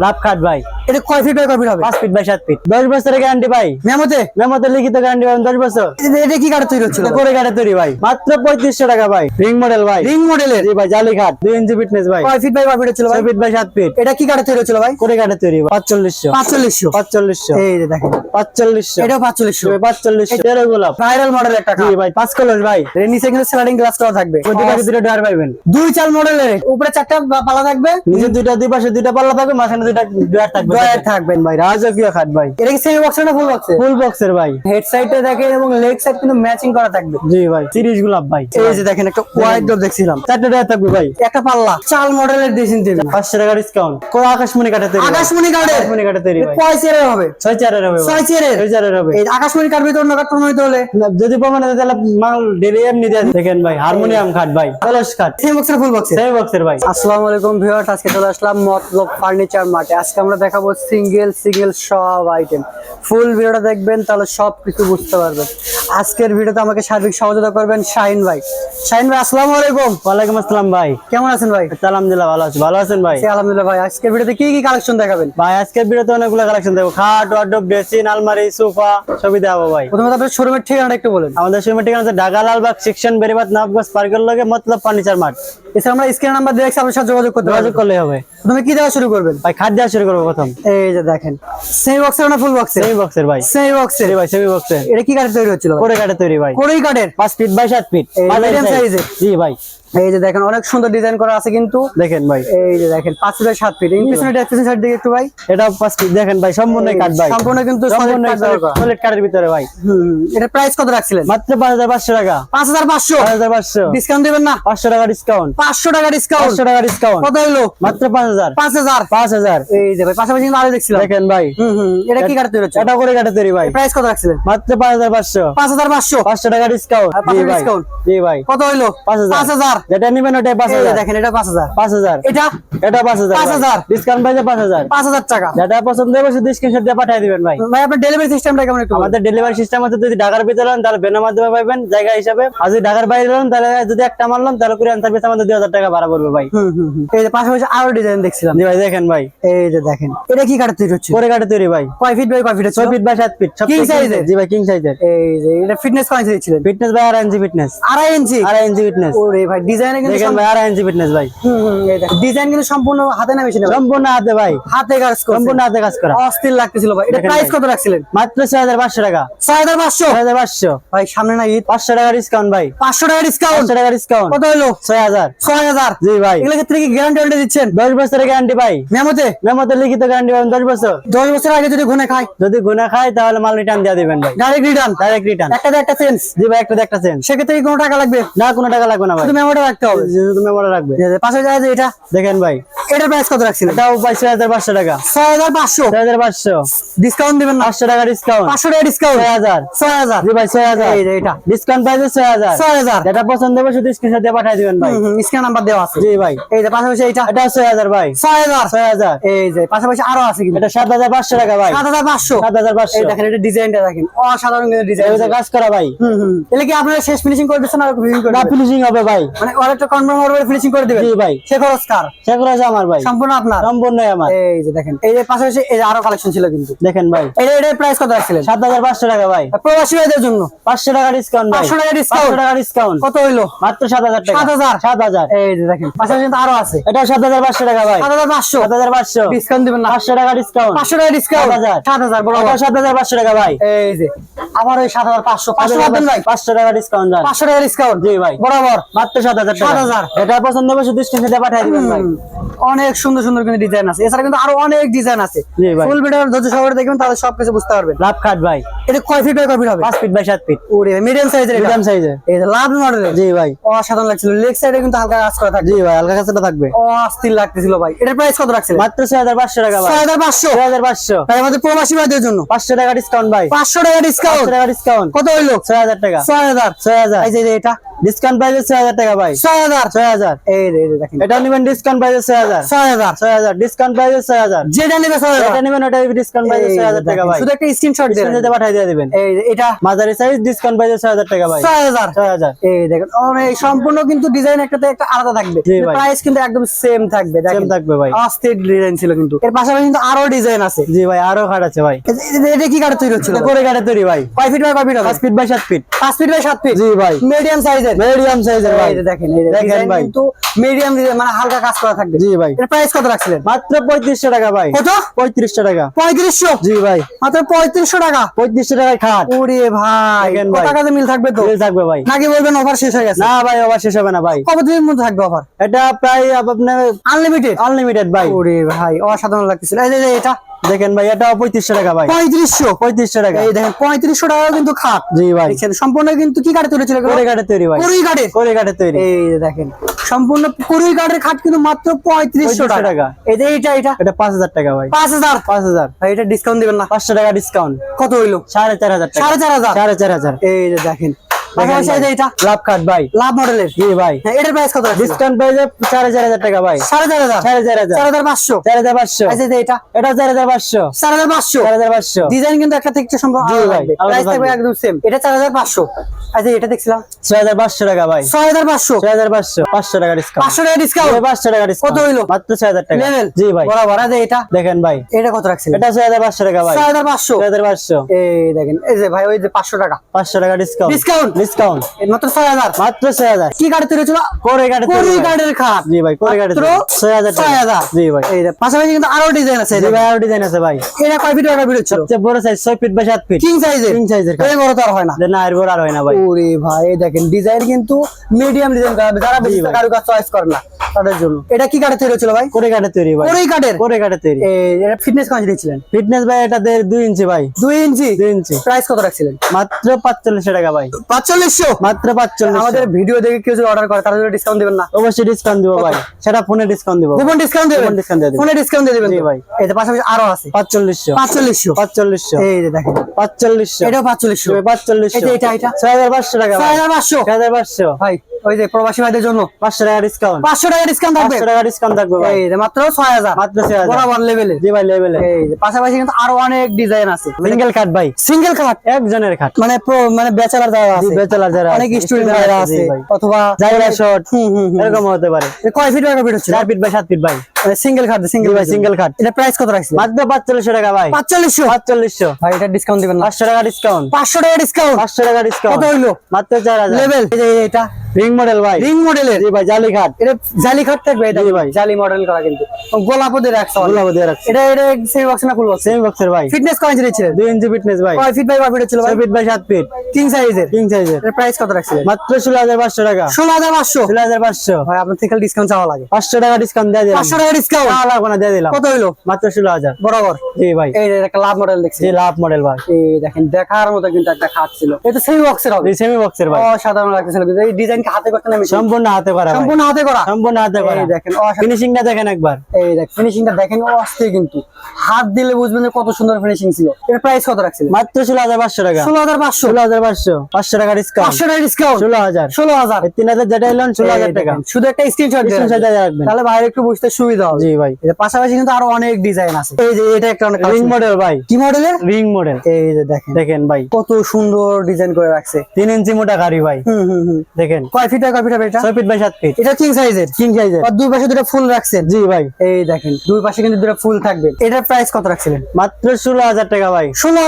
লাভ খাট ভাই। এটা কয় ফিট বাই কয় ফিট হবে? পাঁচ ফিট বাই সাত ফিট দশ বছরের গ্যারান্টি ভাই। মেমোতে মেমোতে লিখিত গ্যারান্টি পাবেন দশ বছর। এটা- কি কাঠে তৈরি করে কাটে তৈরি ভাই। মাত্র পঁয়ত্রিশশো টাকা ভাই। রিং মডেল ভাই। রিং মডেলের জি ভাই জালি খাট দুই ইঞ্চি ফিটনেস ভাই। কয় ফিট বাই কয় ফিট ছয় ফিট বাই সাত ফিট এটা কি কাঠে তৈরি হচ্ছিল ভাই? করে তৈরি পাঁচচল্লিশশো। পাঁচচল্লিশশো। পাঁচচল্লিশশো। এই যে দেখেন। পাঁচচল্লিশশো। পাঁচচল্লিশশো। পাঁচচল্লিশশো। গোলাপ ভাইরাল মডেল একটা জি ভাই পাঁচ কলস ভাই। এর নিচে কিন্তু স্লাইডিং গ্লাস করা থাকবে। দুই পাশে দুটো ডয়ার দুই চাল মডেলের উপরে চারটা বা- পালা থাকবে। নিচে দুইটা দুই পাশে দুইটা পাল্লা থাকবে মাঝখানে দুইটা ডয়ার থাকবে ডয়ার থাকবেন ভাই রাজকীয় খাট ভাই। এটা কি সেমি বক্স না ফুল বক্সে ফুল বক্সের ভাই। হেড সাইডে দেখেন এবং লেগ সাইড কিন্তু ম্যাচিং করা থাকবে। জি ভাই তিরিশ গোলাপ ভাই। এই যে দেখেন একটা ওয়াইড ডোর দেখছিলাম। চারটে ডয়ার থাকবে ভাই। একটা পাল্লা। চাল মডেলের ড্রেসিং টেবিল পাঁচশো টাকা ডিসকাউন্ট কোন আকাশমণি কাটে তৈরি ভাই। আকাশমণি কার্ডের আকাশমণি কাটে তৈরি ভাই। কয় চেয়ারের হবে। ছয় চারের হবে ছয় চেয়ারের ছয় চারের হবে। এই আকাশমণি কার্ড ভিতর নকার প্রমাণিত হলে? যদি প্রমাণ তাহলে মাল ডেলি এমনি দিয়ে দেখেন ভাই হারমোনিয়াম খাট ভাই। কলস খাট। সেমি বক্সের ফুল বক্সে সেই বক্সের ভাই। আসসালামু আলাইকুম ভিউয়ার্স আজকে চলে আসলাম মতলব ফার্নিচার মার্টে আজকে আমরা দেখাবো সিঙ্গেল সিঙ্গেল সব আইটেম ফুল ভিডিওটা দেখবেন, তাহলে সব কিছু বুঝতে পারবেন। আজকের ভিডিওতে আমাকে সার্বিক সহযোগিতা করবেন শাহিন ভাই। শাহিন ভাই আসসালামু আলাইকুম। ওয়ালাইকুম আসসালাম ভাই। কেমন আছেন ভাই? আলহামদুলিল্লাহ ভালো আছি। ভালো আছেন ভাই? আলহামদুলিল্লাহ ভাই। আজকের ভিডিওতে কি কি কালেকশন দেখাবেন? ভাই আজকের ভিডিওতে অনেকগুলো কালেকশন দেবো খাট ওয়ার্ডরোব ড্রেসিং আলমারি সোফা সবই দেবো ভাই। প্রথমে আপনার শোরুমের ঠিকানাটা একটু বলেন। আমাদের শোরুমের ঠিকানা হচ্ছে ঢাকা লালবাগ সেকশন বেরিবাদ নবগঞ্জ পার্কের লগে মতলব ফার্নিচার মার্ট। এছাড়া আমরা স্ক্রিন নাম্বার দিয়ে আপনার সাথে যোগাযোগ করতে যোগাযোগ করলে হবে। প্রথমে কি দেওয়া শুরু করবেন? ভাই খাট দেওয়া শুরু করব প্রথম। এই যে দেখেন। সেমি বক্সের না ফুল বক্সের সেমি বক্সের ভাই। সেমি বক্সের ভাই সেমি বক্সের এটা কি কাঠের তৈরি হচ্ছিল? করে কাটে তৈরি ভাই। কাঠের? পাঁচ ফিট বাই সাত ফিট মিডিয়াম? জি ভাই। এই যে দেখেন অনেক সুন্দর ডিজাইন করা আছে কিন্তু। দেখেন ভাই। এই যে দেখেন পাঁচ ফিট সাত ফিট। পিছনে পিছনে সাইড দিকে একটু ভাই? এটা পাঁচ ফিট। দেখেন ভাই সম্পূর্ণ কাঠ ভাই। সম্পূর্ণ কিন্তু সলিড কাঠের ভিতরে ভাই। এটা প্রাইস কত রাখছিলেন? মাত্র পাঁচ হাজার পাঁচশো টাকা। পাঁচ হাজার পাঁচশো? পাঁচ হাজার পাঁচশো। ডিসকাউন্ট দিবেন না? পাঁচশো টাকা ডিসকাউন্ট পাঁচশো টাকা ডিসকাউন্ট পাঁচশো টাকা ডিসকাউন্ট কত হইল? মাত্র পাঁচ হাজার। পাঁচ হাজার। পাঁচ হাজার। এই যে ভাই পাশাপাশি কিন্তু আরও দেখছিলাম। দেখেন ভাই। এটা কি কাঠ তৈরি হচ্ছে? এটা করে কাটে তৈরি ভাই। প্রাইস কত রাখছিলেন? মাত্র পাঁচ হাজার পাঁচশো। পাঁচ হাজার পাঁচশো। পাঁচশো টাকা ডিসকাউন্ট আর জি ভাই। কত হইল? পাঁচ হাজার। পাঁচ হাজার। যেটা নিবেন পাঁচ হাজার। দেখেন এটা পাঁচ হাজার। পাঁচ হাজার। এটা? এটা পাঁচ হাজার পাঁচ হাজার। ডিসকাউন্ট পাইছে পাঁচ হাজার। পাঁচ হাজার টাকা। যেটা পছন্দ হবে শুধু স্ক্রিনশট দিয়ে পাঠিয়ে দিবেন ভাই। ভাই আপনার ডেলিভারি সিস্টেমটা কেমন একটু আমাদের ডেলিভারি সিস্টেম আছে যদি ঢাকার ভিতরে হন তাহলে বেনার মাধ্যমে পাইবেন জায়গা হিসাবে। আর যদি ঢাকার বাইরে হন তাহলে যদি একটা তাহলে সার্ভিস আমাদের দুই হাজার টাকা ভাড়া পড়বে ভাই। এই যে পাশাপাশি আরও ডিজাইন দেখছিলাম। জি ভাই দেখেন ভাই। এই যে দেখেন এটা কি কাঠের তৈরি হচ্ছে? করে কাটে তৈরি ভাই। কয় ফিট বাই কয় ফিট ছয় ফিট বাই ফিট size এর? জি ভাই কিং সাইজের এই যে এটা ফিটনেস কয় ইঞ্চি ছিলেন ফিটনেস ভাই আড়াই ইঞ্চি ফিটনেস আড়াই ইঞ্চি আড়াই ইঞ্চি ফিটনেস ওরে ভাই ডিজাইনে কিন্তু দেখেন ভাই আড়াই ইঞ্চি ফিটনেস ভাই। ডিজাইন কিন্তু সম্পূর্ণ হাতে না মেশিনে সম্পূর্ণ হাতে ভাই। হাতে কাজ করছে। সম্পূর্ণ হাতে কাজ করা। অস্থির লাগতেছিল ভাই। এটা প্রাইস কত রাখছিলেন? মাত্র ছয় হাজার পাঁচশো টাকা। ছয় হাজার পাঁচশো? ছয় হাজার পাঁচশো। ভাই সামনে না ঈদ? পাঁচশো টাকা ডিসকাউন্ট ভাই। পাঁচশো টাকা ডিসকাউন্ট পাঁচশো টাকা ডিসকাউন্ট কত হলো ছয় হাজার। ছয় হাজার? জি ভাই। এগুলো ক্ষেত্রে কি গ্যারান্টি ওয়ারেন্টি দিচ্ছেন? দশ বছরের গ্যারান্টি ভাই। মেমোতে? মেমোতে লিখিত গ্যারান্টি পাবেন দশ বছর। দশ বছর আগে যদি ঘুনে খায়? যদি গুনা খায় তাহলে মাল রিটার্ন দিয়ে দিবেন ভাই। ডাইরেক্ট রিটার্ন ডাইরেক্ট রিটার্ন একটা একটা চেঞ্জ জি ভাই একটা একটা চেঞ্জ সেক্ষেত্রে কি কোনো টাকা লাগবে? না কোনো টাকা লাগবে না ভাই। মেমোটা রাখতে হবে। শুধু মেমোটা রাখবে। পাশে যায় যে এটা। দেখেন ভাই এটার প্রাইস কত এটাও হাজার পাঁচশো টাকা। ছয় হাজার পাঁচশো? ছয় হাজার পাঁচশো। ডিসকাউন্ট দিবেন পাঁচশো টাকা ডিসকাউন্ট পাঁচশো টাকা ডিসকাউন্ট ছয় হাজার। ছয় হাজার? জি ভাই ছয় হাজার। এই এটা। ডিসকাউন্ট পাইছে ছয় হাজার। ছয় হাজার। যেটা পছন্দ হবে শুধু স্ক্রিনশট দিয়ে পাঠিয়ে দিবেন ভাই। স্ক্যান নাম্বার দেওয়া আছে। জি ভাই। এই যে পাশাপাশি এটা এটা ছয় হাজার ভাই। ছয় হাজার। ছয় হাজার। এই যে পাশাপাশি আরও আছে কিন্তু। এটা সাত হাজার পাঁচশো টাকা ভাই। সাত হাজার পাঁচশো। সাত হাজার পাঁচশো। এই দেখেন এটা ডিজাইনটা দেখেন। অসাধারণ কিন্তু ডিজাইন এগুলো কাজ করা ভাই। হুম হুম। এলে কি আপনারা শেষ ফিনিশিং করে দিচ্ছেন আর ফিনিশিং করে না ফিনিশিং হবে ভাই। মানে অনেকটা কনফার্ম হবে ফিনিশিং করে দিবেন? জি ভাই। সে খরচ কার? আছে আমার ভাই সম্পূর্ণ আপনার সম্পূর্ণই আমার এই যে দেখেন এই যে পাশাপাশি এই যে আরও কালেকশন ছিল কিন্তু দেখেন ভাই এটা এটার প্রাইস কত রাখছিলেন সাত হাজার পাঁচশো টাকা ভাই প্রবাসী ভাইদের জন্য পাঁচশো টাকা ডিসকাউন্ট 500 টাকা? পাঁচশো টাকা ডিসকাউন্ট কত হইল মাত্র সাত হাজার টাকা 7,000? সাত হাজার এই যে দেখেন পাশাপাশি কিন্তু আরও আছে এটা সাত হাজার পাঁচশো টাকা ভাই সাত হাজার পাঁচশো সাত হাজার পাঁচশো ডিসকাউন্ট দিবেন না পাঁচশো টাকা ডিসকাউন্ট পাঁচশো টাকা ডিসকাউন্ট 7,000 সাত হাজার বড় এটা সাত হাজার পাঁচশো টাকা ভাই এই যে আবার ওই সাত হাজার পাঁচশো পাঁচশো ভাই পাঁচশো টাকা ডিসকাউন্ট পাঁচশো টাকা ডিসকাউন্ট জি ভাই বরাবর মাত্র সাত হাজার টাকা 7,000 এটা পছন্দ হবে শুধু স্ক্রিনশট দিয়ে পাঠিয়ে দিবেন ভাই অনেক সুন্দর সুন্দর কিন্তু ডিজাইন আছে। এছাড়া কিন্তু আরও অনেক ডিজাইন আছে। ফুল ভিডিও ধৈর্য সহকারে দেখবেন তাহলে সবকিছু বুঝতে পারবেন। লাভ খাট ভাই। এটা কয় ফিট বাই কয় ফিট হবে? পাঁচ ফিট বাই সাত ফিট ওরে মিডিয়াম সাইজের মিডিয়াম সাইজের এই যে লাভ মডেলের জি ভাই। অসাধারণ লাগছিল। লেগ সাইডে কিন্তু হালকা কাজ করা থাকে জি ভাই হালকা কাছেটা থাকবে। অস্থির লাগতেছিল ভাই। এটার প্রাইস কত রাখছিলেন? মাত্র ছয় হাজার পাঁচশো টাকা ভাই। ছয় হাজার পাঁচশো? ছয় হাজার পাঁচশো। তাই আমাদের প্রবাসী ভাইদের জন্য? পাঁচশো টাকা ডিসকাউন্ট ভাই। পাঁচশো টাকা ডিসকাউন্ট পাঁচশো টাকা ডিসকাউন্ট কত হইল? ছয় হাজার টাকা। ছয় হাজার। ছয় হাজার। এই যে এই যে এটা। ডিসকাউন্ট প্রাইস ছয় হাজার টাকা ভাই। ছয় হাজার। ছয় হাজার। এই রে দেখেন। এটা নেবেন ডিসকাউন্ট প্রাইস ছয় হাজার। ছয় হাজার। ছয় হাজার। ডিসকাউন্ট প্রাইস ছয় হাজার। যেটা নেবে ছয় হাজার। এটা নেবেন ওটা ডিসকাউন্ট প্রাইস ছয় হাজার টাকা ভাই। শুধু একটা স্ক্রিনশট পাঠিয়ে দিয়ে দিবেন। এই এটা মাঝারি সাইজ ডিসকাউন্ট প্রাইস ছয় হাজার টাকা ভাই। ছয় হাজার। ছয় হাজার। এই দেখেন অনেক সম্পূর্ণ কিন্তু ডিজাইন একটাতে একটা আলাদা থাকবে। প্রাইস কিন্তু একদম সেম থাকবে দেখেন। সেম থাকবে ভাই। অস্থির ডিজাইন ছিল কিন্তু। এর পাশাপাশি কিন্তু আরও ডিজাইন আছে। জি ভাই আরও খাট আছে ভাই। এটা কি কাঠের তৈরি হচ্ছিল? এটা করে কাটে তৈরি ভাই। কয় ফিট বাই কয় ফিট হবে? পাঁচ ফিট বাই সাত ফিট পাঁচ ফিট বাই সাত ফিট জি ভাই। মিডিয়াম সাইজের মিডিয়াম সাইজের ভাই। দেখেন এই দেখেন ভাই। কিন্তু মিডিয়াম মানে হালকা কাজ করা থাকবে। জি ভাই। এর প্রাইস কত রাখছিলেন? মাত্র পঁয়ত্রিশশো টাকা ভাই। কত? পঁয়ত্রিশশো টাকা। পঁয়ত্রিশশো? জি ভাই। মাত্র পঁয়ত্রিশশো টাকা? পঁয়ত্রিশশো টাকায় খাট। ওরে ভাই কত ভাই। মিল থাকবে তো? ভাই। নাকি বলবেন অফার শেষ হয়ে গেছে? না ভাই আবার শেষ হবে না ভাই। মধ্যে থাকবে অফার এটা প্রায় আপনার আনলিমিটেড আনলিমিটেড ভাই। ওরে ভাই অসাধারণ লাগতেছিল। এই যে এটা। দেখেন ভাই এটা পঁয়ত্রিশশো টাকা ভাই। পঁয়ত্রিশশো? পঁয়ত্রিশশো টাকা। এই দেখেন পঁয়ত্রিশশো টাকা কিন্তু খাট। জি ভাই। সম্পূর্ণ কিন্তু কি কাঠে তুলেছিল করে কাটে তৈরি ভাই। কুড়ি কাঠের করে কাটে তৈরি। এই দেখেন সম্পূর্ণ কুড়ি কাঠের খাট কিন্তু মাত্র পঁয়ত্রিশশো টাকা। এই যে এইটা এটা এটা পাঁচ হাজার টাকা ভাই। পাঁচ হাজার? পাঁচ হাজার। ভাই, এটা ডিসকাউন্ট দিবেন না। পাঁচশো টাকা ডিসকাউন্ট কত হইল? সাড়ে চার হাজার টাকা। সাড়ে চার হাজার? সাড়ে চার হাজার। এই যে দেখেন পাশাপাশি এই যে এটা লাভ কাট ভাই লাভ মডেলের জি ভাই হ্যাঁ, এটার প্রাইস কত রাখছেন? ডিসকাউন্ট সাড়ে হাজার টাকা ভাই এই যে এটা এটা চার হাজার পাঁচশো চার হাজার পাঁচশো চার হাজার পাঁচশো ডিজাইন কিন্তু একটা থেকে সম্ভব জি ভাই, প্রাইস থাকবে থাকবে। একদম সেম এটা আচ্ছা দেখছিলাম টাকা ভাই ছয় হাজার পাঁচশো ছয় হাজার পাঁচশো পাঁচশো টাকা ডিসকাউন্ট পাঁচশো টাকা ডিসকাউন্ট পাঁচশো টাকা ডিসকাউন্ট কত হইল? মাত্র ছয় হাজার টাকা লেভেল জি ভাই বরাবর আছে এটা দেখেন ভাই এটা কত রাখছিলেন এটা ছয় হাজার পাঁচশো টাকা ভাই ছয় হাজার পাঁচশো ছয় হাজার পাঁচশো এই দেখেন এই যে ভাই ওই যে পাঁচশো টাকা পাঁচশো টাকা ডিসকাউন্ট Discount? ডিসকাউন্ট মাত্র ছয় হাজার। মাত্র ছয় হাজার। কি কাঠে তৈরি করে খাট। জি ভাই করে কাটে ছয় হাজার ছয় হাজার। জি ভাই। এই পাশাপাশি কিন্তু আরও ডিজাইন আছে জি ভাই আরও ডিজাইন আছে ভাই। এটা কয় ফিট কয় ফিট ছিল সবচেয়ে বড় সাইজ ছয় ফিট বাই সাত ফিট কিং সাইজের কিং সাইজের এই বড় তো আর হয় না। না এর বড় আর হয় না ভাই। ওরে ভাই দেখেন ডিজাইন কিন্তু মিডিয়াম ডিজাইন করা হবে। যারা বেশি ভাই। কারুকাজ চয়েস করে না তাদের জন্য। এটা কি কাঠে তৈরি হচ্ছিল ভাই? করে কাটে তৈরি ভাই। ওই কাঠের করে কাটে তৈরি। এটা ফিটনেস কত দিয়েছিলেন। ফিটনেস ভাই এটা দেড় দুই ইঞ্চি ভাই। দুই ইঞ্চি? দুই ইঞ্চি। প্রাইস কত রাখছিলেন? মাত্র পাঁচচল্লিশশো টাকা ভাই। পাঁচচল্লিশশো? মাত্র পাঁচচল্লিশ আমাদের ভিডিও দেখে কেউ যদি অর্ডার করে তার জন্য ডিসকাউন্ট দিবেন না। অবশ্যই ডিসকাউন্ট দিব ভাই। সেটা ফোনে ডিসকাউন্ট দিব। কুপন ডিসকাউন্ট দেবেন? Coupon দিবেন। ফোনে ডিসকাউন্ট দিয়ে দিবেন ভাই। এই পাশাপাশি আরও আছে। এই যে দেখেন। এটা, এটা, এটা। টাকা ভাই। ওই যে প্রবাসী ভাইদের জন্য। পাঁচশো টাকা ডিসকাউন্ট পাঁচশো টাকা ডিসকাউন্ট থাকবে? টাকা ডিসকাউন্ট থাকবে ভাই। এই যে মাত্র ছয় হাজার। মাত্র ছয় হাজার। বরাবর লেভেলে জি ভাই লেভেলে এই যে পাশাপাশি কিন্তু আরও অনেক ডিজাইন আছে। সিঙ্গেল কাট ভাই। সিঙ্গেল খাট একজনের খাট মানে মানে আছে। বেচালার যারা অনেক স্টুডেন্ট যারা আছে। অথবা জায়গা শর্ট এরকম হতে পারে। কয় ফিট বাই ফিট হচ্ছে চার ফিট বাই সাত ফিট ভাই। সিঙ্গেল খাট সিঙ্গেল ভাই, single খাট। এটা প্রাইস কত রাখছিলেন মাত্র পাঁচচল্লিশশো টাকা ভাই। পাঁচচল্লিশশো? পাঁচচল্লিশশো। ভাই এটা ডিসকাউন্ট দিবেন না। পাঁচশো টাকা ডিসকাউন্ট পাঁচশো টাকা ডিসকাউন্ট পাঁচশো টাকা ডিসকাউন্ট কত হইল? মাত্র চার হাজার। লেভেল এই যে এটা। রিং মডেল ভাই। রিং মডেলের জি ভাই জালি খাট। এটা জালি খাট থাকবে এটা ভাই। জালি মডেল করা কিন্তু। গোলাপও দিয়ে রাখছে অনেক। গোলাপ দিয়ে রাখছে এটা এটা সেমি বক্স না ফুল বক্স সেমি বক্সের ভাই। ফিটনেস কয় ইঞ্চি ফিটনেস ভাই। কয় ফিট বাই কয় ফিট ছিল ভাই? ফিট বাই ফিট কিং সাইজের কিং সাইজের এর? প্রাইস কত রাখছিলেন? মাত্র ষোলো হাজার পাঁচশো টাকা। ষোলো হাজার পাঁচশো? ষোলো হাজার পাঁচশো। ভাই আপনার থেকে ডিসকাউন্ট চাওয়া লাগে। পাঁচশো টাকা ডিসকাউন্ট দিয়ে দিলাম। টাকা ডিসকাউন্ট টাকা লাগবে না দিয়ে দিলাম। কত হইল? মাত্র ষোলো হাজার। বরাবর? জি ভাই। এই একটা লাভ মডেল দেখছি। জি লাভ মডেল ভাই। এই দেখেন দেখার মতো কিন্তু একটা খাট ছিল। এটা সেমি বক্সের হবে। সেমি বক্সের ভাই। অসাধারণ লাগতেছিল। কিন্তু এই ডিজাইন কি হাতে করতে নামি সম্পূর্ণ হাতে করা সম্পূর্ণ হাতে করা? সম্পূর্ণ হাতে করা। দেখেন ফিনিশিংটা দেখেন একবার। এই দেখ ফিনিশিংটা দেখেন অস্থির কিন্তু। হাত দিলে বুঝবেন যে কত সুন্দর ফিনিশিং ছিল। এর প্রাইস কত রাখছিলেন? মাত্র ষোলো হাজার পাঁচশো টাকা। ষোলো হাজার পাঁচশো। ষোলো হাজার পাঁচশো। পাঁচশো টাকা ডিসকাউন্ট পাঁচশো টাকা ডিসকাউন্ট ষোলো হাজার। ষোলো হাজার। এই তিন হাজার যেটা এলেন ষোলো টাকা। শুধু একটা স্ক্রিনশট Screenshot রাখবেন। তাহলে বাইরে একটু বুঝতে সুবিধা হবে। জি ভাই। এর পাশাপাশি কিন্তু আরও অনেক ডিজাইন আছে। এই যে এটা একটা অনেক রিং মডেল ভাই। কি মডেলের রিং মডেল এই যে দেখেন। দেখেন ভাই। কত সুন্দর ডিজাইন করে রাখছে। তিন ইঞ্চি মোটা গাড়ি ভাই। হুম হুম হুম। দেখেন। কয় ফিট কয় ফিট হবে এটা? ছয় ফিট বাই সাত ফিট। এটা কিং সাইজের কিং সাইজের আর দুই পাশে দুটো ফুল রাখছেন? জি ভাই। এই দেখেন দুই পাশে কিন্তু দুটো ফুল থাকবে। এটার প্রাইস কত রাখছিলেন? মাত্র ষোলো হাজার টাকা ভাই। ষোলো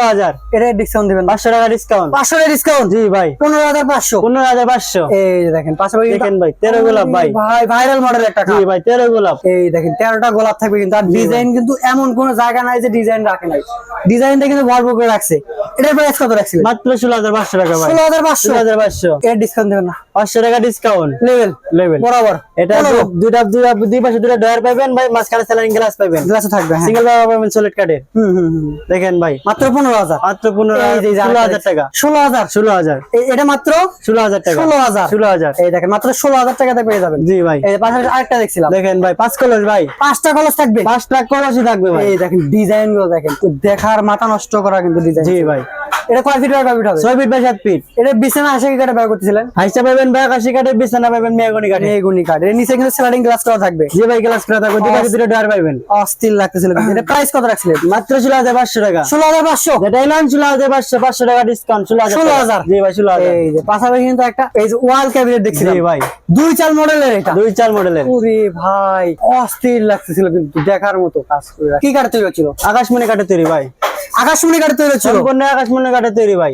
হাজার? এটা ডিসকাউন্ট দিবেন পাঁচশো টাকা ডিসকাউন্ট পাঁচশো টাকা ডিসকাউন্ট জি ভাই। পনেরো হাজার পাঁচশো। পনেরো হাজার পাঁচশো। এই দেখেন পাশাপাশি কিন্তু- দেখেন ভাই তেরো গোলাপ ভাই। ভাই ভাইরাল মডেল একটা জি ভাই তেরো গোলাপ। এই দেখেন তেরোটা গোলাপ থাকবে কিন্তু আর ডিজাইন কিন্তু এমন কোন জায়গা নাই যে ডিজাইন রাখে নাই। ডিজাইনটা কিন্তু ভরপুর করে রাখছে। এটার প্রাইস কত রাখছিলেন? মাত্র ষোলো হাজার পাঁচশো টাকা ভাই। ষোলো হাজার পাঁচশো। হাজার পাঁচশো। এর ডিসকাউন্ট না। টাকা ডিসকাউন্ট লেভেল লেভেল বরাবর। এটা দুইটা দুইটা দুই পাশে দুইটা ডয়ার পাবেন ভাই মাঝখানে স্যালারিং গ্লাস পাবেন গ্লাসে থাকবে হ্যাঁ। সিঙ্গেল বাবা পাবেন সলিড কার্ডের হুম হুম হুম। দেখেন ভাই। মাত্র টাকা। এটা মাত্র এই দেখেন মাত্র টাকাতে পেয়ে যাবেন। জি ভাই। এই আরেকটা দেখছিলাম। দেখেন ভাই পাঁচ কলস ভাই। পাঁচটা কলস থাকবে। কলসই থাকবে ভাই। এই দেখেন ডিজাইনগুলো দেখেন। দেখার মাথা নষ্ট করা কিন্তু ডিজাইন জি ভাই। এটা কয় ফিট কয় ফিট হবে? ছয় ফিট বাই সাত ফিট। এটা বিছানা আসে কাঠে ব্যবহার করতেছিলেন? হাইসা পাবেন ভাই আকাশি কাঠে বিছানা পাবেন মেয়াগনি কাঠে। মেগুনি কাঠ। এর নিচে কিন্তু স্লাইডিং গ্লাস করা থাকবে। জি ভাই গ্লাস করা থাকবে। দুটো দুটো ডয়ার পাবেন অস্থির লাগতেছিল এটা প্রাইস কত রাখছিলেন? মাত্র ষোলো হাজার পাঁচশো টাকা। ষোলো হাজার পাঁচশো? যেটা এলাম ষোলো হাজার পাঁচশো পাঁচশো টাকা ডিসকাউন্ট ষোলো হাজার 16,000 জি ভাই ষোলো এই যে পাশাপাশি কিন্তু একটা এই যে ওয়াল ক্যাবিনেট দেখছিলাম। জি ভাই। দুই চাল মডেলের এটা। দুই চার মডেলের ওরে ভাই অস্থির লাগতেছিল কিন্তু। দেখার মতো কাজ করে কি কাঠ তৈরি হচ্ছিল? আকাশমণি কাঠে তৈরি ভাই। আকাশমণি কাঠ তৈরি হচ্ছিল। আকাশমণি কাঠে তৈরি ভাই।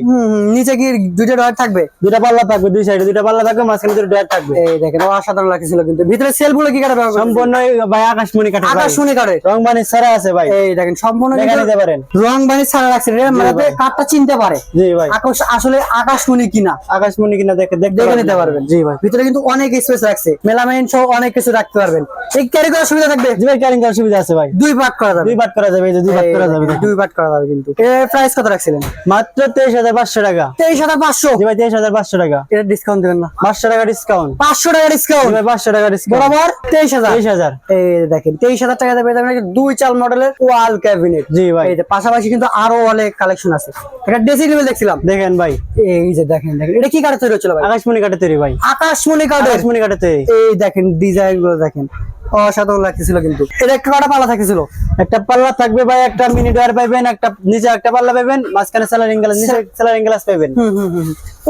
নিচে কি দুইটা ডয়ার থাকবে? দুটা পাল্লা থাকবে দুই সাইডে দুটা পাল্লা থাকবে মাঝখানে দুটো ডয়ার থাকবে। এই দেখেন অসাধারণ লাগতেছিল কিন্তু। ভিতরে সেলগুলো কি কাঠে সম্পূর্ণ ভাই আকাশমণি কাঠে আকাশমণি কাঠে রং বানি ছাড়া আছে ভাই। এই দেখেন সম্পূর্ণ কিন্তু পারেন। রং বানি ছাড়া রাখছে মানে। কাঠটা চিনতে পারে। জি ভাই। আকাশ আসলে আকাশমণি কিনা। আকাশমণি কিনা দেখে দেখে নিতে পারবেন। জি ভাই। ভিতরে কিন্তু অনেক স্পেস রাখছে মেলামাইন সহ অনেক কিছু রাখতে পারবেন। এই ক্যারি করার সুবিধা থাকবে? জি ভাই ক্যারিং করার সুবিধা আছে ভাই। দুই পার্ট করা যাবে। দুই পাট করা যাবে এই যে দুই পাট করা যাবে। দুই পার্ট করা যাবে কিন্তু। এর প্রাইস কত রাখছিলেন? মাত্র তেইশ হাজার পাঁচশো টাকা। তেইশ হাজার পাঁচশো? ভাই তেইশ হাজার পাঁচশো টাকা। এটা ডিসকাউন্ট দেবেন না। পাঁচশো টাকা ডিসকাউন্ট পাঁচশো টাকা ডিসকাউন্ট ভাই পাঁচশো টাকা ডিসকাউন্ট বরাবর তেইশ হাজার? তেইশ হাজার। এই দেখেন তেইশ হাজার টাকা দেবে দেখেন দুই চাল মডেলের ওয়াল ক্যাবিনেট জি ভাই। এই যে পাশাপাশি কিন্তু আরও অনেক কালেকশন আছে। একটা ড্রেসিং টেবিল দেখছিলাম। দেখেন ভাই। এই যে দেখেন দেখেন। এটা কি কাঠে তৈরি হচ্ছিল ভাই? আকাশমণি কাঠে তৈরি ভাই। আকাশমণি কাঠের। আকাশমণি কাঠে তৈরি। এই দেখেন ডিজাইনগুলো দেখেন। অসাধারণ লাগতেছিল কিন্তু। এটা একটা কটা পাল্লা থাকতেছিল? একটা পাল্লা থাকবে ভাই একটা মিনি ডয়ার পাইবেন একটা নিচে একটা পাল্লা পাইবেন মাঝখানে স্যালারিং গ্লাস নিচে স্যালারিং গ্লাস পাইবেন।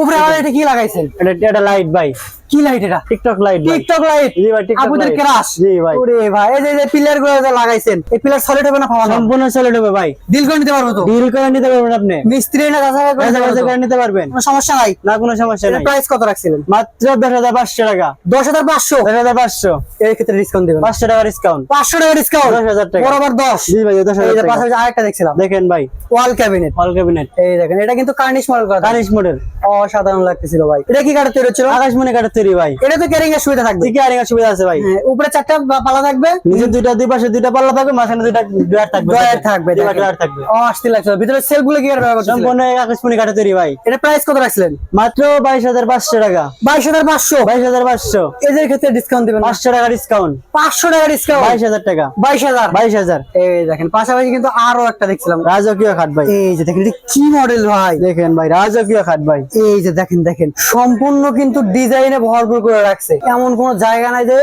উপরে আবার এটা কি লাগাইছেন? এটা এটা লাইট ভাই। কি লাইট এটা? টিকটক লাইট টিকটক লাইট জি ভাই টিকটক ক্রাশ জি ভাই। ওরে ভাই এই যে যে পিলারগুলো যে লাগাইছেন এই পিলার সলিড হবে না সম্পূর্ণ সলিড হবে ভাই। ডিল করে নিতে পারব তো? ডিল করে নিতে পারবেন আপনি। মিস্ত্রি না কাঁচা করে তো? করে নিতে পারবেন। কোনো সমস্যা নাই? না কোনো সমস্যা নাই। প্রাইস কত রাখছিলেন? মাত্র দশ হাজার পাঁচশো টাকা। দশ হাজার পাঁচশো? দশ হাজার পাঁচশো। এর ক্ষেত্রে ডিসকাউন্ট দেবেন। পাঁচশো টাকা ডিসকাউন্ট পাঁচশো টাকা ডিসকাউন্ট দশ হাজার টাকা। বরাবর দশ? জি ভাই দশ এই হাজার যে টাকা। পাশাপাশি আরেকটা দেখছিলাম। দেখেন ভাই। ওয়াল ক্যাবিনেট অল ক্যাবিনেট এই দেখেন এটা কিন্তু কার্নিশ মডেল করা। কানিশ মডেল অসাধারণ লাগতেছিল ভাই। এটা কি কাঠে তৈরি হচ্ছিল? আকাশমণি কাঠের ভাই। এটা তো ক্যারিং এর সুবিধা থাকবে। দিকে আরেক সুবিধা আছে ভাই। হ্যাঁ, উপরে চারটা বা- পালা থাকবে। নিচে দুইটা দুই পাশে দুইটা পাল্লা থাকবে মাঝখানে দুইটা ডয়ার থাকবে। ডয়ার থাকবে। ডয়ার থাকবে। অস্থির লাগছিল ভিতরে সেলগুলো কি ব্যবহার? সম্পূর্ণ আকাশমণি কাঠে তৈরি ভাই। এটা প্রাইস কত রাখছিলেন? মাত্র বাইশ হাজার পাঁচশো টাকা। বাইশ হাজার পাঁচশো? বাইশ হাজার পাঁচশো। এদের ক্ষেত্রে ডিসকাউন্ট দিবেন না? পাঁচশো টাকা ডিসকাউন্ট পাঁচশো টাকা ডিসকাউন্ট বাইশ হাজার টাকা। বাইশ হাজার? বাইশ হাজার। এই দেখেন পাশাপাশি কিন্তু আরও একটা দেখছিলাম। রাজকীয় খাট ভাই। এই যে দেখেন এটা কি মডেল ভাই? দেখেন ভাই রাজকীয় খাট ভাই। এই যে দেখেন দেখেন। সম্পূর্ণ কিন্তু ডিজাইনে ভরপুর করে রাখছে। এমন কোন জায়গা নাই যে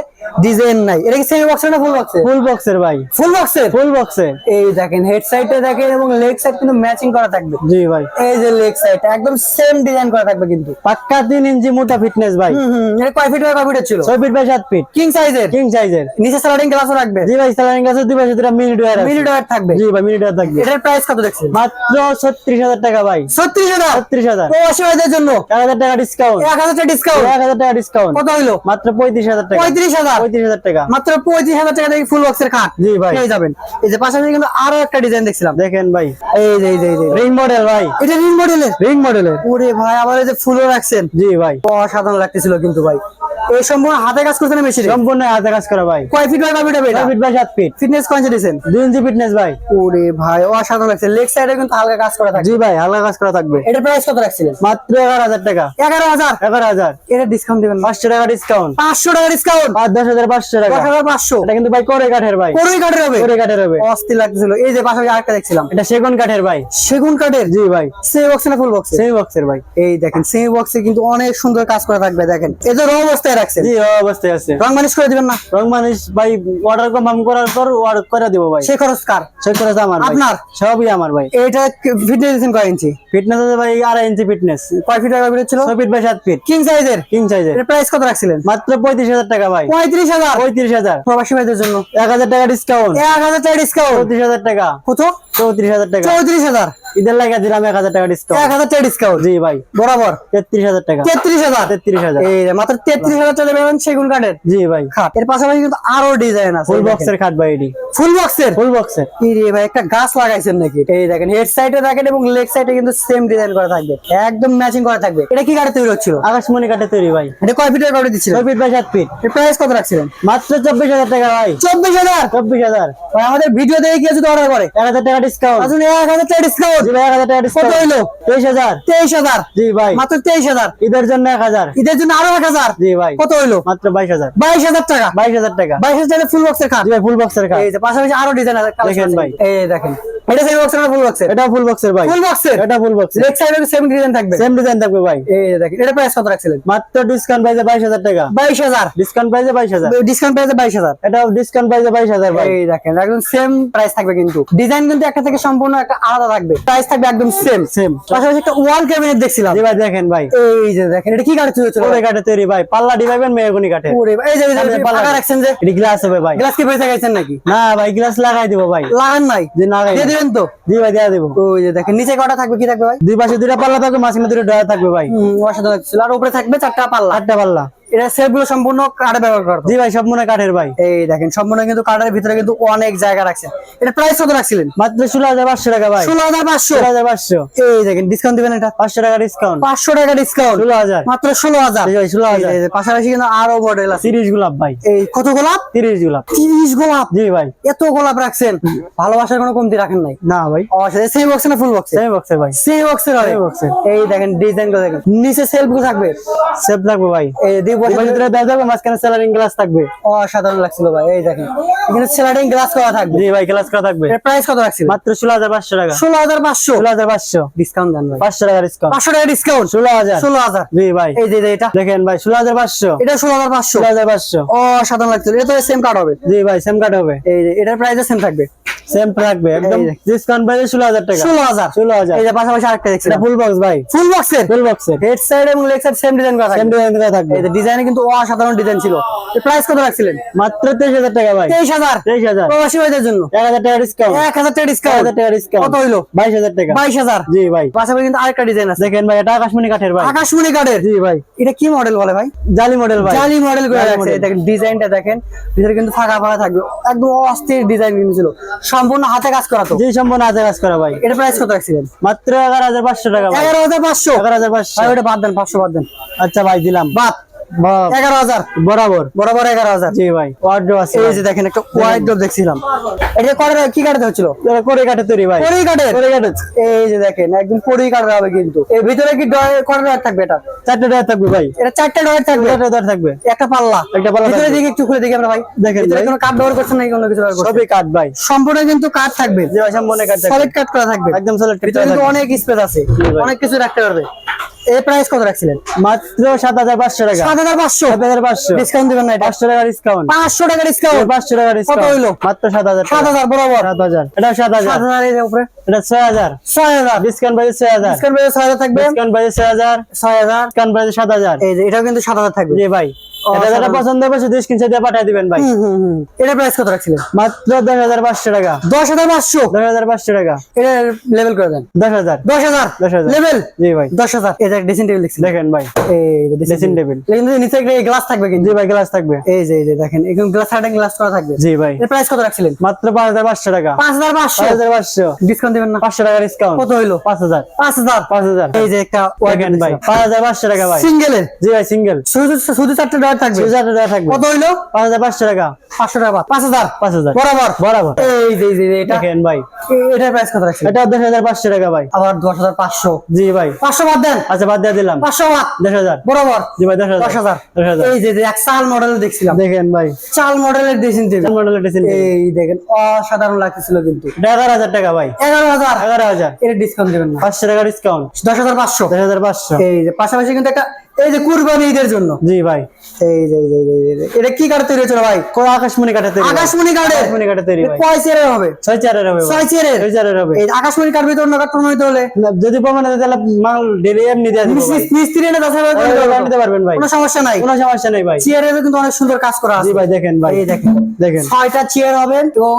ডিজাইন নাই। এটা কি সেমি বক্সের না ফুল বক্সের ফুল বক্সের ভাই। ফুল বক্সের ফুল বক্সের এই দেখেন হেড সাইডে দেখেন এবং লেগ সাইড কিন্তু ম্যাচিং করা থাকবে। জি ভাই। এই যে লেগ সাইড একদম সেম ডিজাইন করা থাকবে কিন্তু। পাক্কা তিন ইঞ্চি মোটা ফিটনেস ভাই। হুম এটা কয় ফিট বাই কয় ফিটের ছিল? ছয় ফিট বাই সাত ফিট কিং সাইজের কিং সাইজের নিচে স্লাইডিং গ্লাসও রাখবে? জি ভাই স্যালারিং আছে দুই পাশে দুটা মিনি ডয়ার আছে। মিনি ডয়ার থাকবে? জি ভাই মিনি ডয়ার থাকবে। এটার প্রাইস কত দেখছেন? মাত্র ছত্রিশ হাজার টাকা ভাই। ছত্রিশ হাজার? ছত্রিশ হাজার। প্রবাসী জন্য? এক হাজার টাকা ডিসকাউন্ট এক হাজার টাকা ডিসকাউন্ট এক হাজার টাকা ডিসকাউন্ট কত হইল? মাত্র পঁয়ত্রিশ হাজার টাকা। পঁয়ত্রিশ হাজার? পঁয়ত্রিশ হাজার টাকা। মাত্র পঁয়ত্রিশ হাজার টাকা দিয়ে ফুল বক্সের খাট। জি ভাই। পেয়ে যাবেন। এই যে পাশাপাশি কিন্তু আরও একটা ডিজাইন দেখছিলাম। দেখেন ভাই। এই যে এই যে রিং মডেল ভাই। এটা রিং মডেলের রিং মডেলের ওরে ভাই আবার এই যে ফুলও রাখছেন। জি ভাই। অসাধারণ লাগতেছিল কিন্তু ভাই। এই সম্পূর্ণ হাতে কাজ করছেন মেশিনে সম্পূর্ণ হাতে কাজ করা ভাই। কয় ফিট বাই কয় ফিট হবে ফিট বাই সাত ফিট ফিটনেস কয় দিয়েছেন দুই ইঞ্চি ফিটনেস ভাই। ওরে ভাই অসাধারণ লাগছে। লেগ সাইডে কিন্তু হালকা কাজ করা থাকে জি ভাই হালকা কাজ করা থাকবে। এটার প্রাইস কত রাখছিলেন? মাত্র এগারো হাজার টাকা। এগারো হাজার? এগারো হাজার। এটা ডিসকাউন্ট দিবেন না। পাঁচশো টাকা ডিসকাউন্ট পাঁচশো টাকা ডিসকাউন্ট পাঁচ দশ হাজার পাঁচশো টাকা। দশ হাজার পাঁচশো। এটা কিন্তু ভাই করে কাঠের ভাই। কাঠের হবে। করে কাঠের হবে। অস্থির লাগতেছিল। এই যে পাশাপাশি আরেকটা দেখছিলাম। এটা সেগুন কাঠের ভাই। সেগুন কাঠের? জি ভাই। সেমি বক্স না ফুল বক্স সেমি বক্সের ভাই। এই দেখেন সেমি বক্সে কিন্তু অনেক সুন্দর কাজ করা থাকবে দেখেন। এই যে র অবস্থায় রাখছেন। জি অবস্থায় আছে। রং মানিশ করে দিবেন না? রং মানুষ ভাই অর্ডার কনফার্ম করার পর অর্ডার করে দিব ভাই। সে খরচ কার? সে করে আমার ভাই। আপনার? সবই আমার ভাই। এইটা ফিটনেস দিয়েছেন কয় ইঞ্চি ফিটনেস আছে ভাই আড়াই ইঞ্চি ফিটনেস কয় ফিট কয় ফিট ছিল? ছয় ফিট বাই সাত ফিট কিং সাইজের কিং সাইজের প্রাইস কত রাখছিলেন? মাত্র পঁয়ত্রিশ হাজার টাকা ভাই। পঁয়ত্রিশ হাজার? পঁয়ত্রিশ হাজার। প্রবাসী ভাইদের জন্য। এক হাজার টাকা ডিসকাউন্ট এক হাজার টাকা ডিসকাউন্ট চৌত্রিশ হাজার টাকা। কত? চৌত্রিশ হাজার টাকা। চৌত্রিশ হাজার? ঈদের লাগে দিলাম এক হাজার টাকা এক হাজার টাকা ডিসকাউন্ট জি ভাই। বরাবর? তেত্রিশ হাজার টাকা। তেত্রিশ হাজার? তেত্রিশ হাজার। এই মাত্র তেত্রিশ হাজার টাকা পাবেন সেগুন কাঠের? জি ভাই। খাট। এর পাশাপাশি কিন্তু আরও ডিজাইন আছে ফুল বক্সের খাট ভাই এটি। ফুল বক্সের ফুল বক্সের কি ভাই একটা গাছ লাগাইছেন নাকি? এই দেখেন হেড সাইডে দেখেন এবং লেগ সাইডে কিন্তু সেম ডিজাইন করা থাকবে। একদম ম্যাচিং করা থাকবে। এটা কি গাড়ি তৈরি হচ্ছিল? আকাশমণি কাঠে তৈরি ভাই। এটা কয় ফিটের কাপড় দিচ্ছিল ছয় ফিট বাই সাত ফিট এর প্রাইস কত রাখছিলেন? মাত্র চব্বিশ হাজার টাকা ভাই। চব্বিশ হাজার? চব্বিশ হাজার। ভাই আমাদের ভিডিও দেখে কেউ যদি অর্ডার করে? এক হাজার টাকা ডিসকাউন্ট এক হাজার টাকা ডিসকাউন্ট জি ভাই এক হাজার টাকা ডিসকাউন্ট হইল? তেইশ হাজার। তেইশ জি ভাই। মাত্র তেইশ হাজার। ঈদের জন্য এক হাজার। ঈদের জন্য আরও এক হাজার? জি ভাই। কত হইল? মাত্র বাইশ হাজার। টাকা। বাইশ হাজার টাকা। বাইশ হাজার টাকা ফুল বক্সের খাট জি ভাই ফুল বক্সের খাট এই যে পাশাপাশি আরও ডিজাইন আছে দেখেন ভাই। এই দেখেন। এটা সেমি বক্সের না ফুল বক্সের এটা ফুল বক্সের ভাই। ফুল বক্সের এটা ফুল বক্সের লেগ সাইডে সেম ডিজাইন থাকবে। সেম ডিজাইন থাকবে ভাই। এই দেখেন। এটা প্রাইস কত রাখছিলেন? মাত্র ডিসকাউন্ট প্রাইসে বাইশ হাজার টাকা। বাইশ হাজার। ডিসকাউন্ট প্রাইসে বাইশ হাজার। ডিসকাউন্ট প্রাইসে বাইশ হাজার। এটা ডিসকাউন্ট প্রাইসে বাইশ হাজার ভাই। এই দেখেন একদম সেম প্রাইস থাকবে কিন্তু। ডিজাইন কিন্তু একটা থেকে সম্পূর্ণ একটা আলাদা থাকবে। প্রাইস থাকবে একদম সেম সেম পাশাপাশি একটা ওয়াল ক্যাবিনেট দেখছিলাম। ভাই দেখেন ভাই। এই যে দেখেন এটা কি কাঠের তৈরি হচ্ছে? ওরে কাঠে তৈরি ভাই। পাল্লা ডিভাইবেন মেহগুনি কাঠে ওরে এই যে এই যে পাল্লা। রাখছেন যে? এটি গ্লাস হবে ভাই। গ্লাস কি পয়সা খাইছেন নাকি? না ভাই গ্লাস লাগাই দিব ভাই। লাগান নাই? যে না দিয়ে দিবেন তো? জি ভাই দিয়ে দিব। ওই যে দেখেন নিচে কটা থাকবে কি থাকবে ভাই? দুই পাশে দুইটা পাল্লা থাকবে মাঝখানে দুটো ড্রয়ার থাকবে ভাই। অসাধারণ ছিল আর উপরে থাকবে চারটা পাল্লা। আটটা পাল্লা। এটা সম্পূর্ণ কাঠে ব্যবহার জি ভাই মনে কাঠের ভাই। এই দেখেন সম্পূর্ণ কিন্তু কাঠের ভিতরে কিন্তু অনেক জায়গা রাখছেন এটা প্রাইস কত রাখছিলেন? মাত্র ষোলো হাজার পাঁচশো টাকা ভাই। ষোলো হাজার পাঁচশো? ষোলো হাজার পাঁচশো। এই দেখেন ডিসকাউন্ট দিবেন এটা? পাঁচশো টাকা ডিসকাউন্ট পাঁচশো টাকা ডিসকাউন্ট ষোলো হাজার। মাত্র ষোলো হাজার। ভাই ষোলো হাজার। পাশাপাশি কিন্তু আরও মডেল আছে। তিরিশ গোলাপ ভাই। এই কত গোলাপ? তিরিশ গোলাপ। তিরিশ গোলাপ? জি ভাই। এত গোলাপ রাখছেন? ভালোবাসার কোনো কমতি রাখেন নাই? না ভাই। সেই বক্সে না ফুল বক্সে সেমি বক্সের ভাই। সেই box এর। এই দেখেন ডিজাইনগুলো দেখেন। নিচে সেলফগুলো থাকবে? সেফ থাকবে ভাই। এই দিয়ে বসে ভিতরে দেওয়া থাকবে মাঝখানে স্যালারিং গ্লাস থাকবে। অসাধারণ লাগছিল ভাই এই দেখেন। এখানে স্লাইডিং গ্লাস করা থাকবে। জি ভাই গ্লাস করা থাকবে। এর প্রাইস কত রাখছিল মাত্র ষোলো হাজার পাঁচশো টাকা। ষোলো হাজার পাঁচশো। ষোলো হাজার পাঁচশো। ডিসকাউন্ট দেন ভাই। পাঁচশো টাকা ডিসকাউন্ট পাঁচশো টাকা ডিসকাউন্ট ষোলো হাজার। জি ভাই। এই যে এটা। দেখেন ভাই ষোলো হাজার পাঁচশো। এটা ষোলো হাজার পাঁচশো। ষোলো হাজার পাঁচশো। অসাধারণ লাগছিল। এটা তো সেম কার্ড হবে। জি ভাই সেম কাট হবে। এই এটার প্রাইস সেম থাকবে। সেম থাকবে। একদম ডিসকাউন্ট প্রাইসে ষোলো হাজার টাকা। ষোলো হাজার। ষোলো হাজার। এই যে পাশাপাশি আরেকটা দেখছি এটা ফুল বক্স ভাই। ফুল বক্সের ফুল বক্সের হেড সাইড এবং লেগ সাইড সেম ডিজাইন করা সেম থাকবে। ডিজাইন করা থাকবে। এই ডিজাইনে কিন্তু অসাধারণ ডিজাইন ছিল। প্রাইস কত রাখছিলেন? মাত্র তেইশ হাজার টাকা ভাই। তেইশ হাজার? তেইশ হাজার। প্রবাসী ভাইদের জন্য? এক হাজার টাকা ডিসকাউন্ট এক হাজার টাকা ডিসকাউন্ট হাজার টাকা ডিসকাউন্ট কত হইল? বাইশ হাজার টাকা। বাইশ হাজার? জি ভাই। পাশাপাশি কিন্তু আরেকটা ডিজাইন আছে। দেখেন ভাই এটা আকাশমণি কাঠের ভাই। আকাশমণি কাঠের? জি ভাই। এটা কি মডেল বলে ভাই? জালি মডেল ভাই। জালি মডেল করে রাখছে। দেখেন ডিজাইনটা দেখেন। ভিতরে কিন্তু ফাঁকা ফাঁকা থাকবে। একদম অস্থির ডিজাইন কিন্তু ছিল। সম্পূর্ণ হাতে কাজ করা তো। জি সম্পূর্ণ হাতে কাজ করা ভাই। এটা প্রাইস কত রাখছিলেন? মাত্র এগারো হাজার পাঁচশো টাকা এগারো হাজার পাঁচশো। এগারো হাজার পাঁচশো। ভাই ওটা বাদ দেন পাঁচশো বাদ দেন। আচ্ছা ভাই দিলাম। বাদ। এগারো হাজার। বরাবর। বরাবর এগারো হাজার। জি ভাই ওয়ার্ড্রো আছে এই যে দেখেন একটা হোয়াইট দেখছিলাম। এটা করে কি কাটতে হচ্ছিল? করে কাঠে তৈরি ভাই। পরি কাঠের? করে কাঠে এই যে দেখেন একদম পরি কাঠের হবে কিন্তু। এর ভিতরে কি করে ডয়ের থাকবে এটা? চারটে টাকা থাকবে ভাই। এটা চারটা ডয়ের থাকবে? চারটে টাকা থাকবে। একটা পাল্লা। একটা পাল্লা ভিতরে। দিকে একটু খুলে দেখি আমরা ভাই। দেখেন কোনো কাঠ ব্যবহার করছেন নাকি কোনো কিছু ব্যবহার করছেন? সবই কাঠ ভাই। সম্পূর্ণ কিন্তু কাঠ থাকবে। জি ভাই সম্পূর্ণ কাঠ থাকবে। সলিড কাট করা থাকবে। একদম থাকবে। অনেক স্পেস আছে। অনেক কিছু রাখতে পারবে। এই প্রাইস কত রাখছিলেন? মাত্র সাত হাজার পাঁচশো টাকা। সাত হাজার পাঁচশো? সাত হাজার পাঁচশো। ডিসকাউন্ট দিবেন না পাঁচশো টাকা ডিসকাউন্ট পাঁচশো টাকা ডিসকাউন্ট পাঁচশো টাকা ডিসকাউন্ট হইল? মাত্র সাত হাজার সাত হাজার বরাবর? সাত হাজার। এটা সাত হাজার। সাত হাজার এর উপরে? এটা ছয় হাজার। ছয় হাজার। ডিসকাউন্ট প্রাইস ছয় হাজার। ডিসকাউন্ট ছয় হাজার থাকবে? ডিসকাউন্ট প্রাইস ছয় হাজার। ছয় হাজার। ডিসকাউন্ট সাত হাজার। এই যে এটাও কিন্তু সাত হাজার থাকবে। জি ভাই। এটা যেটা পছন্দ হবে শুধু স্ক্রিনশট দিয়ে পাঠিয়ে দিবেন ভাই। হুম হুম হুম। এটা প্রাইস কত রাখছিলেন? মাত্র দশ হাজার পাঁচশো টাকা। দশ হাজার পাঁচশো? দশ হাজার পাঁচশো টাকা। এটা লেভেল করে দেন। দশ হাজার। দশ হাজার? দশ হাজার। লেভেল জি ভাই। দশ হাজার। এটা ড্রেসিং টেবিল দেখছি দেখেন ভাই। এই যে টেবিল কিন্তু নিচে একটা গ্লাস থাকবে কিন্তু। জি ভাই গ্লাস থাকবে। এই যে এই যে দেখেন এখানে গ্লাস সাইডে গ্লাস করা থাকবে। জি ভাই। এর প্রাইস কত রাখছিলেন? মাত্র পাঁচ হাজার পাঁচশো টাকা। পাঁচ হাজার পাঁচশো? পাঁচ হাজার পাঁচশো। ডিসকাউন্ট দিবেন না। পাঁচশো টাকা ডিসকাউন্ট কত পাঁচ হাজার। পাঁচ হাজার। এই যে একটা দেখেন ভাই পাঁচ হাজার পাঁচশো টাকা ভাই। সিঙ্গেলের জি ভাই সিঙ্গেল শুধু শুধু চারটে ডয়ার থাকবে? দুই হাজার থাকবে। কত হইল? পাঁচ হাজার পাঁচশো টাকা। পাঁচশো টাকা বাদ। পাঁচ হাজার? পাঁচ হাজার। বরাবর? বরাবর। এই যে যে এটা। দেখেন ভাই। এ- এটার প্রাইস কত রাখছিলেন এটা দশ হাজার পাঁচশো টাকা ভাই। আবার দশ হাজার পাঁচশো। জি ভাই। পাঁচশো বাদ দেন। আচ্ছা বাদ দিয়ে দিলাম। পাঁচশো বাদ। দশ হাজার। বরাবর। জি ভাই দশ হাজার। দশ হাজার। দশ হাজার। এই যে যে এক চাল মডেল দেখছিলাম। দেখেন ভাই। চাল মডেলের ড্রেসিং টেবিল মডেলের ড্রেসিং এই দেখেন অসাধারণ লাগতেছিল কিন্তু। এটা এগারো হাজার টাকা ভাই। এগারো হাজার। এগারো হাজার। এটা ডিসকাউন্ট দেবেন না। পাঁচশো টাকা ডিসকাউন্ট দশ হাজার পাঁচশো। দশ হাজার পাঁচশো। এই যে পাশাপাশি কিন্তু একটা এই যে কুরবানি ঈদের জন্য। জি ভাই। এই যে এটা কি কাঠ তৈরি হয়েছিল ভাই? কোন আকাশমণি কাঠে তৈরি আকাশমণি কাঠের আকাশমণি কাঠে তৈরি ভাই। কয় চেয়ারের হবে। ছয় চারের হবে ছয় চেয়ারের? ছয় চারের হবে। এই আকাশমণি কাঠ ভিতরে অন্য কাঠ প্রমাণিত হলে? যদি প্রমাণ হয় তাহলে মাল ডেলি এমনি দিয়ে দিব। মিস্ত্রি- এনে হাজার করে দিতে পারবেন ভাই। কোনো সমস্যা নাই। কোনো সমস্যা নেই ভাই। চেয়ারের কিন্তু অনেক সুন্দর কাজ করা জি আছে ভাই দেখেন ভাই। এই দেখেন। দেখেন। ছয়টা চেয়ার হবে এবং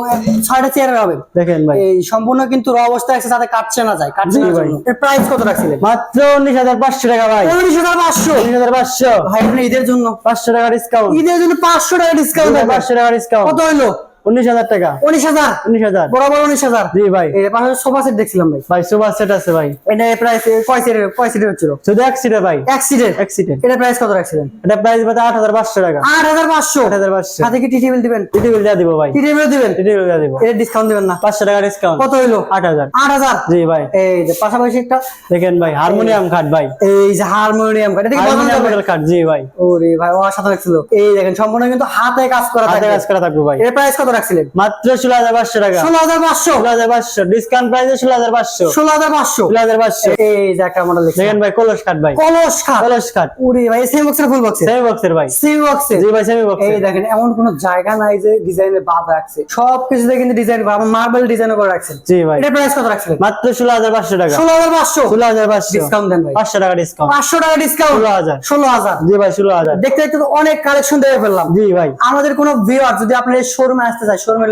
ছয়টা চেয়ারের হবে। দেখেন ভাই। এই সম্পূর্ণ কিন্তু র অবস্থায় আছে যাতে কাটছে না যায়। কাটছে জি না ভাই। জন্য। এর প্রাইস কত রাখছিলেন? মাত্র উনিশ হাজার পাঁচশো টাকা ভাই। উনিশ হাজার পাঁচশো? হাজার পাঁচশো। ভাই আপনি ঈদের জন্য পাঁচশো টাকা ডিসকাউন্ট ঈদের জন্য পাঁচশো টাকা ডিসকাউন্ট পাঁচশো টাকা ডিসকাউন্ট কত হইল? উনিশ হাজার টাকা। উনিশ হাজার? উনিশ হাজার। বরাবর উনিশ হাজার? জি ভাই। পাশে সোফা সেট দেখছিলাম ভাই। ভাই সুপার সেট আছে ভাই। এটা প্রাইস কয় সিটের কয় সিটের হচ্ছিল? শুধু এক সিটে ভাই। এক সিটের এক সিটে এটা প্রাইস কত রাখছিলেন? এটা প্রাইস পাতে আট হাজার পাঁচশো টাকা। আট হাজার পাঁচশো? আট হাজার পাঁচশো। সাথে কি টি টেবিল দিবেন? টিটি বিল দিয়ে দিব ভাই। টি টেবিল দিবেন? টিটি বিল দিয়ে দিব। এটা ডিসকাউন্ট দিবেন না। পাঁচশো টাকা ডিসকাউন্ট কত হইল? আট হাজার। আট হাজার? জি ভাই। এই যে পাশাপাশি একটা দেখেন ভাই হারমোনিয়াম খাট ভাই। এই যে হারমোনিয়াম এটা কি হারমোনিয়াম খাট জি ভাই। ওরে ভাই অসাধারণ ছিল এই দেখেন সম্পূর্ণ কিন্তু হাতে কাজ করা হাতে কাজ করা থাকবে ভাই। এর প্রাইস কত রাখছিলেন? মাত্র ষোলো হাজার পাঁচশো টাকা। ষোলো হাজার পাঁচশো? ষোলো হাজার পাঁচশো। ডিসকাউন্ট প্রাইসে ষোলো হাজার পাঁচশো। ষোলো হাজার পাঁচশো? ষোলো হাজার পাঁচশো। এই মডেল দেখেন ভাই কলস কাট ভাই। কলস কলস কাট উড়ি ভাই সেমি বক্সের ফুল সেমি বক্সের ভাই। সেমি জি ভাই সেমি বক্স এই দেখেন এমন কোন জায়গা নাই যে ডিজাইনে বাদ রাখছে। সব কিছুতে কিন্তু ডিজাইন মার্বেল ডিজাইন করে রাখছেন। জি ভাই। এটা প্রাইস কত রাখছিলেন? মাত্র ষোলো হাজার পাঁচশো টাকা। ষোলো হাজার পাঁচশো? ষোলো হাজার পাঁচশো। ডিসকাউন্ট দেন ভাই। পাঁচশো টাকা ডিসকাউন্ট পাঁচশো টাকা ডিসকাউন্ট ষোলো হাজার। ষোলো হাজার। জি ভাই ষোলো হাজার। দেখতে দেখতে অনেক কালেকশন দেখে ফেললাম। জি ভাই। আমাদের কোনো ভিউয়ার যদি আপনার এই শোরুমে আসতে শোরুমের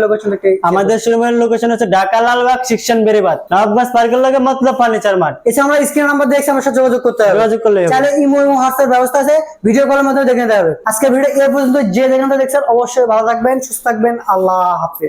আমাদের শোরুমের লোকেশন হচ্ছে ঢাকা লালবাগ বেরিবাদ। নবাবগঞ্জ পার্কের লগে মতলব ফার্নিচার মার্ট এছাড়া আমরা স্ক্রিন নাম্বার দেখছি আমার সাথে যোগাযোগ করতে হবে। যোগাযোগ করলে তাহলে ইমো এবং হোয়াটসঅ্যাপ ব্যবস্থা আছে। ভিডিও কলের মাধ্যমে দেখে নিতে হবে। আজকে ভিডিও এ পর্যন্ত যে যেখানে দেখছেন অবশ্যই ভালো থাকবেন সুস্থ থাকবেন। আল্লাহ হাফিজ।